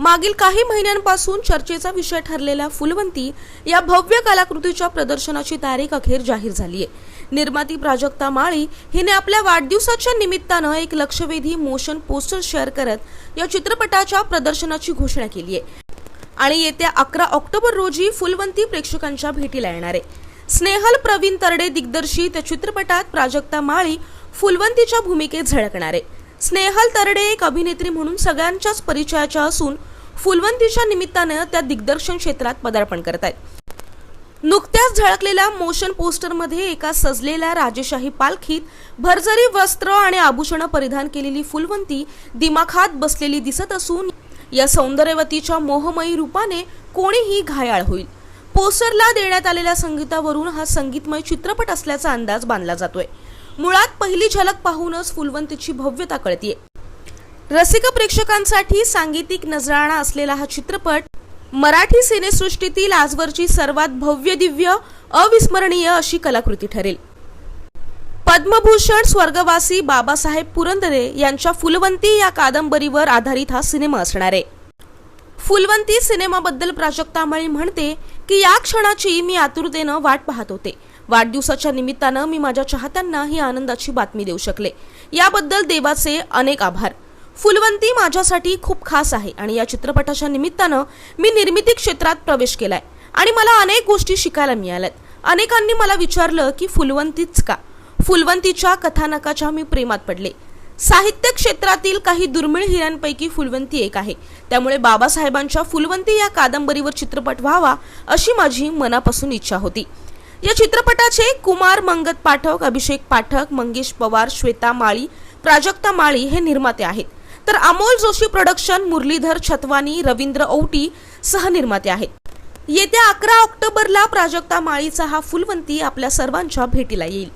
मागील काही महिन्यांपासून चर्चेचा विषय ठरलेल्या फुलवंती या भव्य कलाकृतीच्या प्रदर्शनाची तारीख अखेर जाहीर झाली आहे निर्माती प्राजक्ता माळी हिने आपल्या वाढदिवसाच्या निमित्तानं एक लक्षवेधी मोशन पोस्टर शेअर करत या चित्रपटाच्या प्रदर्शनाची घोषणा केली आहे आणि येत्या अकरा ऑक्टोबर रोजी फुलवंती प्रेक्षकांच्या भेटीला येणार आहे. स्नेहल प्रवीण तरडे दिग्दर्शित चित्रपटात प्राजक्ता माळी फुलवंतीच्या भूमिकेत झळकणार आहे. स्नेहल तरडे एक अभिनेत्री म्हणून सगळ्यांच्याच परिचयाच्या असून फुलवंतीच्या निमित्तानं त्या दिग्दर्शन क्षेत्रात पदार्पण करत आहेत नुकत्याच झळकलेल्या मोशन पोस्टरमध्ये एका सजलेल्या राजेशाही पालखीत भरजरी वस्त्र आणि आभूषणं परिधान केलेली फुलवंती दिमाखात बसलेली दिसत असून या सौंदर्यवतीच्या मोहमयी रूपाने कोणीही घायाळ होईल. पोस्टरला देण्यात आलेल्या संगीतावरून हा संगीतमय चित्रपट असल्याचा अंदाज बांधला जातोय. मुळात पहिली झलक पाहूनच फुलवंतीची भव्यता कळतीये. रसिक प्रेक्षकांसाठी सांगीतिक नजराणा असलेला हा चित्रपट मराठी सिनेसृष्टीतील आजवरची सर्वात भव्य दिव्य अविस्मरणीय अशी कलाकृती ठरेल. पद्मभूषण स्वर्गवासी बाबासाहेब पुरंदरे यांच्या फुलवंती या कादंबरीवर आधारित हा सिनेमा असणार आहे. फुलवंती सिनेमाबद्दल प्राजक्ता माळी म्हणते की या क्षणाची मी आतुरतेनं वाट पाहत होते. वाढदिवसाच्या निमित्तानं मी माझ्या चाहत्यांना ही आनंदाची बातमी देऊ शकले. याबद्दल देवाचे अनेक आभार. फुलवंती माझ्यासाठी खूप खास आहे आणि या चित्रपटाच्या निमित्तानं मी निर्मिती क्षेत्रात प्रवेश केलाय आणि मला अनेक गोष्टी शिकायला मिळाल्यात. अनेकांनी मला विचारलं की फुलवंतीच का? फुलवंतीच्या कथानकाच्या मी प्रेमात पडले. साहित्य क्षेत्रातील काही दुर्मिळ हिऱ्यांपैकी फुलवंती एक आहे. त्यामुळे बाबासाहेबांच्या फुलवंती या कादंबरीवर चित्रपट व्हावा अशी माझी मनापासून इच्छा होती. या चित्रपटाचे कुमार मंगत पाठक अभिषेक पाठक मंगेश पवार श्वेता माळी प्राजक्ता माळी हे निर्माते आहेत. तर अमोल जोशी प्रोडक्शन मुरलीधर छतवानी रवींद्र औटी सहनिर्माते आहेत. येत्या अकरा ऑक्टोबरला प्राजक्ता माळीचा हा फुलवंती आपल्या सर्वांच्या भेटीला येईल.